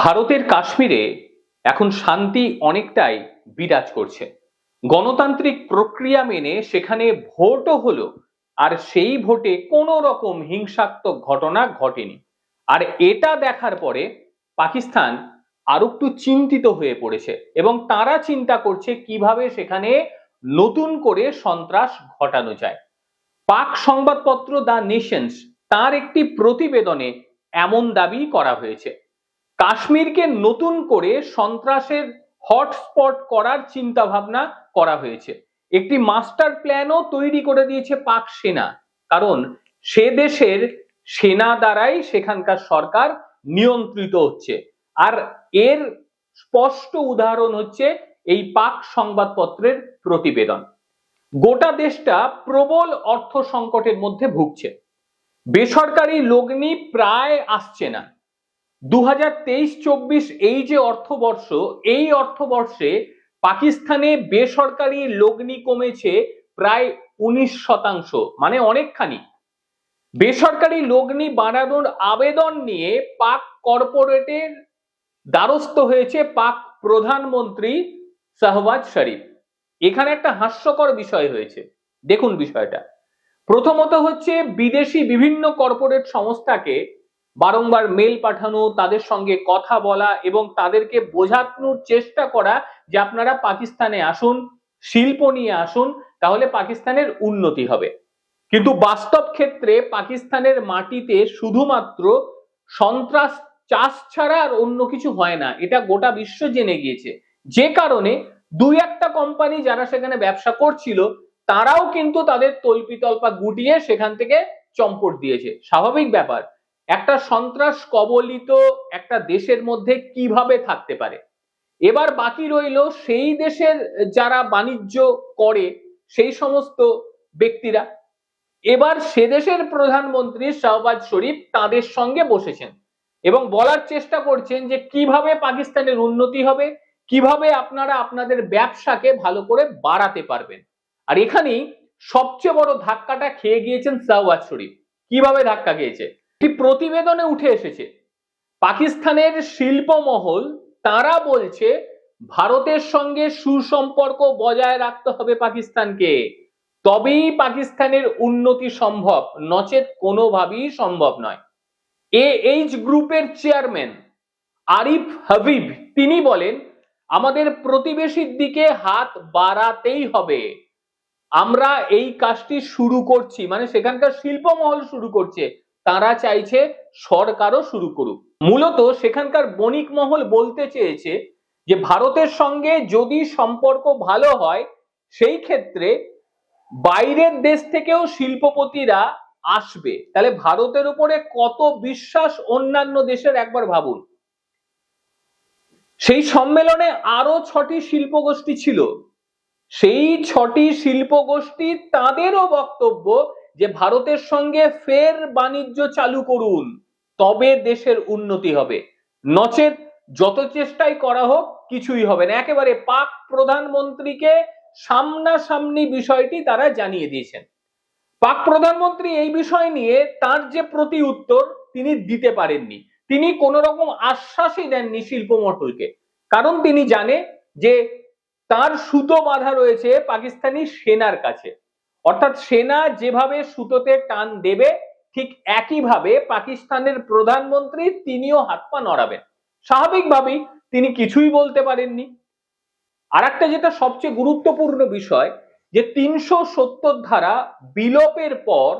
ভারতের কাশ্মীরে এখন শান্তি অনেকটাই বিরাজ করছে। গণতান্ত্রিক প্রক্রিয়া মেনে সেখানে ভোটও হলো, আর সেই ভোটে কোনো রকম হিংসাত্মক ঘটনা ঘটেনি। আর এটা দেখার পরে পাকিস্তান আরও একটু চিন্তিত হয়ে পড়েছে এবং তারা চিন্তা করছে কীভাবে সেখানে নতুন করে সন্ত্রাস ঘটানো যায়। পাক সংবাদপত্র দ্য নেশনস তার একটি প্রতিবেদনে এমন দাবি করা হয়েছে। কাশ্মীরকে নতুন করে সন্ত্রাসের হটস্পট করার চিন্তা ভাবনা করা হয়েছে। একটি মাস্টার প্ল্যানও তৈরি করে দিয়েছে পাক সেনা। কারণ সে দেশের সেনা দ্বারাই সেখানকার সরকার নিয়ন্ত্রিত হচ্ছে। আর এর স্পষ্ট উদাহরণ হচ্ছে এই পাক সংবাদপত্রের প্রতিবেদন। গোটা দেশটা প্রবল অর্থ সংকটের মধ্যে ভুগছে। বেসরকারি লগ্নি প্রায় আসছে না। দু হাজার তেইশ চব্বিশ এই যে অর্থবর্ষ, এই অর্থবর্ষে পাকিস্তানে বেসরকারি লগ্নি কমেছে প্রায় উনিশ শতাংশ মানে অনেকখানি। বেসরকারি লগ্নি বাড়ানোর আবেদন নিয়ে পাক কর্পোরেটের দ্বারস্থ হয়েছে পাক প্রধানমন্ত্রী শাহবাজ শরীফ। এখানে একটা হাস্যকর বিষয় হয়েছে। দেখুন বিষয়টা। প্রথমত হচ্ছে বিদেশি বিভিন্ন কর্পোরেট সংস্থাকে বারংবার মেল পাঠানো, তাদের সঙ্গে কথা বলা এবং তাদেরকে বোঝানোর চেষ্টা করা যে আপনারা পাকিস্তানে আসুন, শিল্প নিয়ে আসুন, তাহলে পাকিস্তানের উন্নতি হবে। কিন্তু বাস্তব ক্ষেত্রে পাকিস্তানের মাটিতে শুধুমাত্র সন্ত্রাস, চাষ ছাড়া আর অন্য কিছু হয় না, এটা গোটা বিশ্ব জেনে গিয়েছে। যে কারণে দুই একটা কোম্পানি যারা সেখানে ব্যবসা করছিল, তারাও কিন্তু তাদের তল্পিতল্পা গুটিয়ে সেখান থেকে চম্পট দিয়েছে। স্বাভাবিক ব্যাপার। একটা সন্ত্রাস কবলিত একটা দেশের মধ্যে কীভাবে থাকতে পারে? এবার বাকি রইল সেই দেশের যারা বাণিজ্য করে, সেই সমস্ত ব্যক্তিরা। এবার সে দেশের প্রধানমন্ত্রী শাহবাজ শরীফ তাদের সঙ্গে বসেছেন এবং বলার চেষ্টা করছেন যে কীভাবে পাকিস্তানের উন্নতি হবে, কীভাবে আপনারা আপনাদের ব্যবসাকে ভালো করে বাড়াতে পারবেন। আর এখানেই সবচেয়ে বড় ধাক্কাটা খেয়ে গিয়েছেন শাহবাজ শরীফ। কীভাবে ধাক্কা খেয়েছে? একটি প্রতিবেদনে উঠে এসেছে? পাকিস্তানের শিল্পমহল, তারা বলছে, ভারতের সঙ্গে সুসম্পর্ক বজায় রাখতে হবে পাকিস্তানকে। তবেই পাকিস্তানের উন্নতি সম্ভব নচেত কোনোভাবেই সম্ভব নয়। এ এইচ গ্রুপের চেয়ারম্যান আরিফ হাবিব, তিনি বলেন, আমাদের প্রতিবেশীর দিকে হাত বাড়াতেই হবে। আমরা এই কাজটি শুরু করছি। মানে সেখানকার শিল্পমহল শুরু করছে। তারা চাইছে সরকারও শুরু করুক। মূলত সেখানকার বণিক মহল বলতে চেয়েছে যে, ভারতের সঙ্গে যদি সম্পর্ক ভালো হয়, সেই ক্ষেত্রে বাইরের দেশ থেকেও শিল্পপতিরা আসবে। তাহলে ভারতের উপরে কত বিশ্বাস অন্যান্য দেশের, একবার ভাবুন। সেই সম্মেলনে আরও ছটি শিল্প গোষ্ঠী ছিল। সেই ছটি শিল্প গোষ্ঠী তাদেরও বক্তব্য যে ভারতের সঙ্গে ফের বাণিজ্য চালু করুন, তবে দেশের উন্নতি হবে। নচেত যত চেষ্টাই করা হোক, কিছুই হবে না। একেবারে পাক প্রধানমন্ত্রীকে সামনাসামনি বিষয়টি তারা জানিয়ে দিয়েছেন। পাক প্রধানমন্ত্রী এই বিষয় নিয়ে তার যে প্রতি উত্তর, তিনি দিতে পারেননি। তিনি কোন রকম আশ্বাসই দেননি শিল্প মহলকে। কারণ তিনি জানে যে তার সুতো বাঁধা রয়েছে পাকিস্তানি সেনার কাছে। অর্থাৎ সেনা যেভাবে সুতোতে টান দেবে, ঠিক একইভাবে পাকিস্তানের প্রধানমন্ত্রী তিনিও হাত পা নড়াবেন। স্বাভাবিকভাবেই তিনি কিছুই বলতে পারেননি। আর একটা যেটা সবচেয়ে গুরুত্বপূর্ণ বিষয়, যে তিনশো সত্তর ধারা বিলোপের পর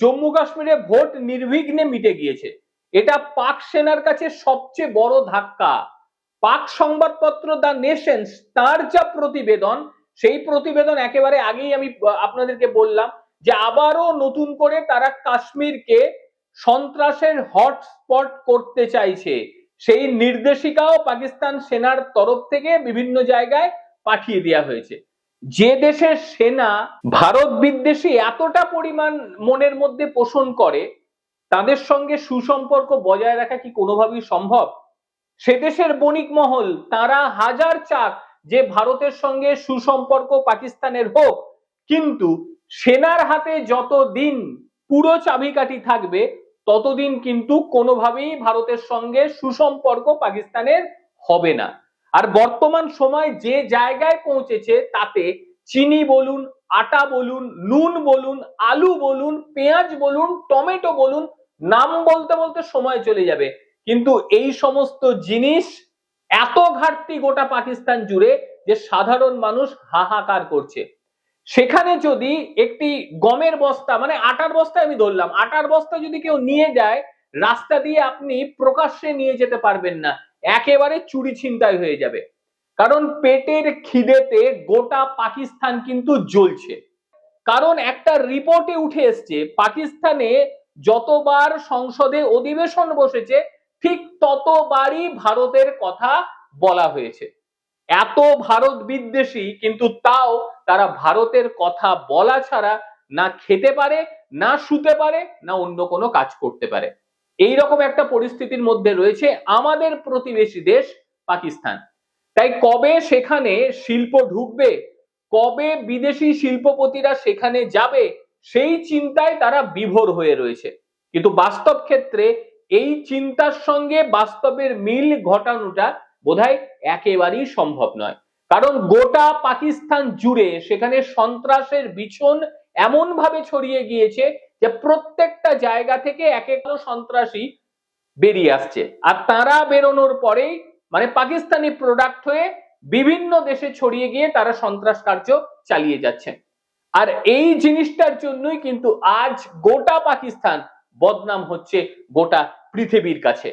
জম্মু কাশ্মীরে ভোট নির্বিঘ্নে মিটে গিয়েছে। এটা পাক সেনার কাছে সবচেয়ে বড় ধাক্কা। পাক সংবাদপত্র দ্য নেশনস, তার যা প্রতিবেদন সেই প্রতিবেদন একেবারে আগেই আমি আপনাদেরকে বললাম যে আবারও নতুন করে তারা কাশ্মীরকে সন্ত্রাসের হটস্পট করতে চাইছে। সেই নির্দেশিকাও পাকিস্তান সেনার তরফ থেকে বিভিন্ন জায়গায় পাঠিয়ে দেওয়া হয়েছে। যে দেশের সেনা ভারত বিদ্বেষী এতটা পরিমাণ মনের মধ্যে পোষণ করে, তাদের সঙ্গে সুসম্পর্ক বজায় রাখা কি কোনোভাবেই সম্ভব? সে দেশের বণিক মহল তারা হাজার চাক যে ভারতের সঙ্গে সুসম্পর্ক পাকিস্তানের হোক, কিন্তু সেনার হাতে যতদিন পুরো চাবিকাঠি থাকবে, ততদিন কিন্তু কোনোভাবেই ভারতের সঙ্গে সুসম্পর্ক পাকিস্তানের হবে না। আর বর্তমান সময় যে জায়গায় পৌঁছেছে তাতে চিনি বলুন, আটা বলুন, নুন বলুন, আলু বলুন, পেঁয়াজ বলুন, টমেটো বলুন, নাম বলতে বলতে সময় চলে যাবে। কিন্তু এই সমস্ত জিনিস এত ঘাটতি গোটা পাকিস্তান জুড়ে যে সাধারণ মানুষ হাহাকার করছে। সেখানে যদি একটি গমের বস্তা মানে আটার বস্তা আমি ধরলাম, আটার বস্তা যদি কেউ নিয়ে যায়, রাস্তা দিয়ে আপনি প্রকাশ্যে নিয়ে যেতে পারবেন না, একেবারে চুরি ছিনতাই হয়ে যাবে। কারণ পেটের খিদেতে গোটা পাকিস্তান কিন্তু জ্বলছে। কারণ একটা রিপোর্টে উঠে এসছে, পাকিস্তানে যতবার সংসদে অধিবেশন বসেছে ঠিক ততবারই ভারতের কথা বলা হয়েছে। এত ভারত বিদ্বেষী, কিন্তু তাও তারা ভারতের কথা বলা ছাড়া না খেতে পারে, না শুতে পারে, না অন্য কোনো কাজ করতে পারে। এই রকম একটা পরিস্থিতির মধ্যে রয়েছে আমাদের প্রতিবেশী দেশ পাকিস্তান। তাই কবে সেখানে শিল্প ঢুকবে, কবে বিদেশি শিল্পপতিরা সেখানে যাবে, সেই চিন্তায় তারা বিভোর হয়ে রয়েছে। কিন্তু বাস্তব ক্ষেত্রে এই চিন্তার সঙ্গে বাস্তবের মিল ঘটানোটা বোধহয় একেবারেই সম্ভব নয়। কারণ গোটা পাকিস্তান জুড়ে সেখানে সন্ত্রাসের বিছন এমন ভাবে ছড়িয়ে গিয়েছে যে প্রত্যেকটা জায়গা থেকে এক এক সন্ত্রাসী বেরিয়ে আসছে। আর তারা বেরোনোর পরেই মানে পাকিস্তানি প্রোডাক্ট হয়ে বিভিন্ন দেশে ছড়িয়ে গিয়ে তারা সন্ত্রাস কার্য চালিয়ে যাচ্ছে। আর এই জিনিসটার জন্যই কিন্তু আজ গোটা পাকিস্তান বদনাম হচ্ছে গোটা পৃথিবীর কাছে।